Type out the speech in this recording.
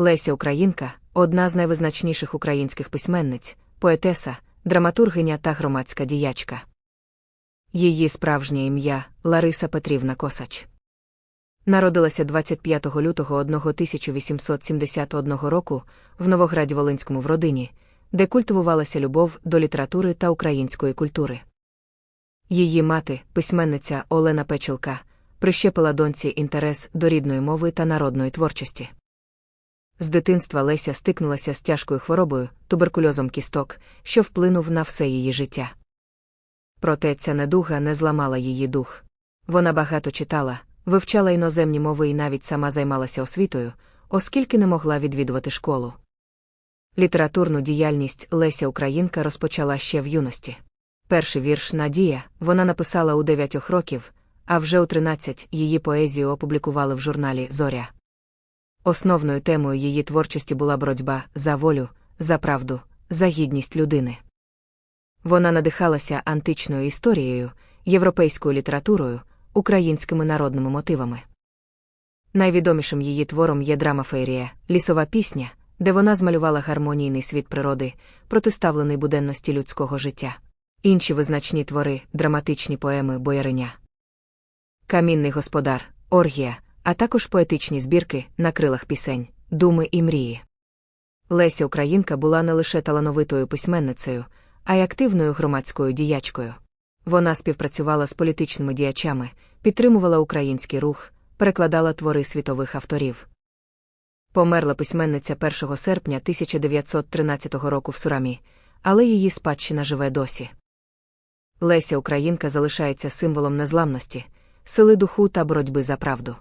Леся Українка одна з найвизначніших українських письменниць, поетеса, драматургиня та громадська діячка. Її справжнє ім'я Лариса Петрівна Косач. Народилася 25 лютого 1871 року в Новограді Волинському в родині, де культивувалася любов до літератури та української культури. Її мати, письменниця Олена Печілка, прищепила доньці інтерес до рідної мови та народної творчості. З дитинства Леся стикнулася з тяжкою хворобою, туберкульозом кісток, що вплинув на все її життя. Проте ця недуга не зламала її дух. Вона багато читала, вивчала іноземні мови і навіть сама займалася освітою, оскільки не могла відвідувати школу. Літературну діяльність Леся Українка розпочала ще в юності. Перший вірш Надія вона написала у 9 років, а вже у 13 її поезію опублікували в журналі Зоря. Основною темою її творчості була боротьба за волю, за правду, за гідність людини. Вона надихалася античною історією, європейською літературою, українськими народними мотивами. Найвідомішим її твором є драма Феєрія, лісова пісня, де вона змалювала гармонійний світ природи, протиставлений буденності людського життя. Інші визначні твори, драматичні поеми Бояриня. Камінний господар, Оргія, а також поетичні збірки на крилах пісень, думи і мрії. Леся Українка була не лише талановитою письменницею, а й активною громадською діячкою. Вона співпрацювала з політичними діячами, підтримувала український рух, перекладала твори світових авторів. Померла письменниця 1 серпня 1913 року в Сурамі, але її спадщина живе досі. Леся Українка залишається символом незламності, сили духу та боротьби за правду.